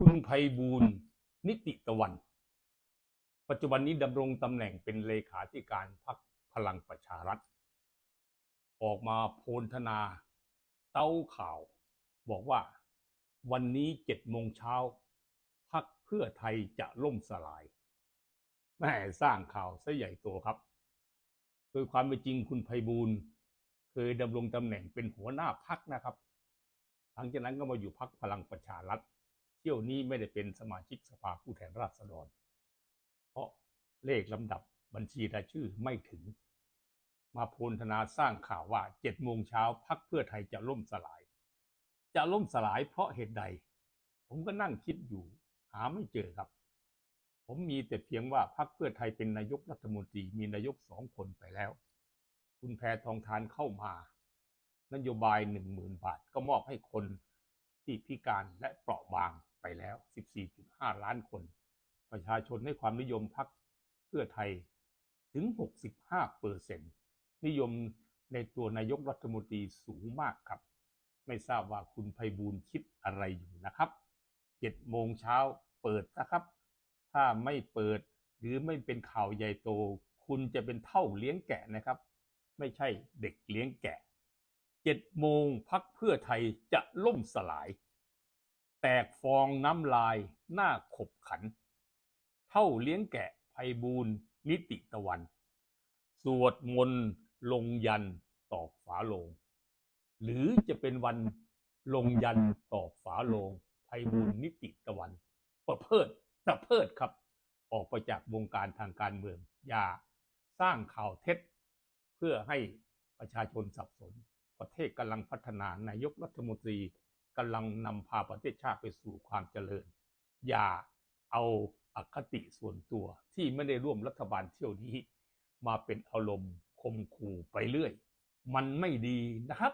คุณไพบูลนิติตะวัน ปัจจุบันนี้ดำรงตำแหน่งเป็นเลขาธิการพรรคพลังประชารัฐ ออกมาโพลธนาเต้าข่าว บอกว่าวันนี้เจ็ดโมงเช้าพักเพื่อไทยจะล่มสลายแม่สร้างข่าวซะใหญ่โตครับ โดยความเป็นจริงคุณไพบูลย์เคยดำรงตำแหน่งเป็นหัวหน้าพักนะครับ หลังจากนั้นก็มาอยู่พักพลังประชารัฐ ที่ยวนี้ไม่ได้เป็นสมาชิกสภาผู้แทนราษฎร เพราะเลขลำดับบัญชีรายชื่อไม่ถึง มาโพลธนาสร้างข่าวว่าเจ็ดโมงเช้าพักเพื่อไทยจะล่มสลาย จะล่มสลายเพราะเหตุใด ผมก็นั่งคิดอยู่ หาไม่เจอครับ ผมมีแต่เพียงว่าพักเพื่อไทยเป็นนายกรัฐมนตรีมีนายกสองคนไปแล้ว คุณแพทองทานเข้ามานโยบายหนึ่งหมื่นบาทก็มอบให้คน ที่พิการและเปราะบางไปแล้ว 14.5 ล้านคน ประชาชนให้ความนิยมพักเพื่อไทยถึง 65เปอร์เซ็นต์นิยมในตัวนายกรัฐมนตรีสูงมากครับ ไม่ทราบว่าคุณไพบูลคิดอะไรอยู่นะครับ7โมงเช้าเปิดนะครับ ถ้าไม่เปิดหรือไม่เป็นข่าวใหญ่โต คุณจะเป็นเท่าเลี้ยงแกะนะครับ ไม่ใช่เด็กเลี้ยงแกะ เจ็ดโมงพักเพื่อไทยจะล่มสลาย แตกฟองน้ำลายหน้าขบขัน เท่าเลี้ยงแกะไพบูลย์นิติตะวัน สวดมนต์ลงยันตอกฝาโลง หรือจะเป็นวันลงยันตอกฝาโลงไพบูลย์นิติตะวัน ประเพิดประเพิดครับ ออกไปจากวงการทางการเมืองอย่าสร้างข่าวเท็จ เพื่อให้ประชาชนสับสน ประเทศกำลังพัฒนานายกรัฐมนตรีกำลังนำพาประเทศชาติไปสู่ความเจริญ อย่าเอาอคติส่วนตัวที่ไม่ได้ร่วมรัฐบาลเที่ยวนี้ มาเป็นอารมณ์คมขู่ไปเรื่อย มันไม่ดีนะครับ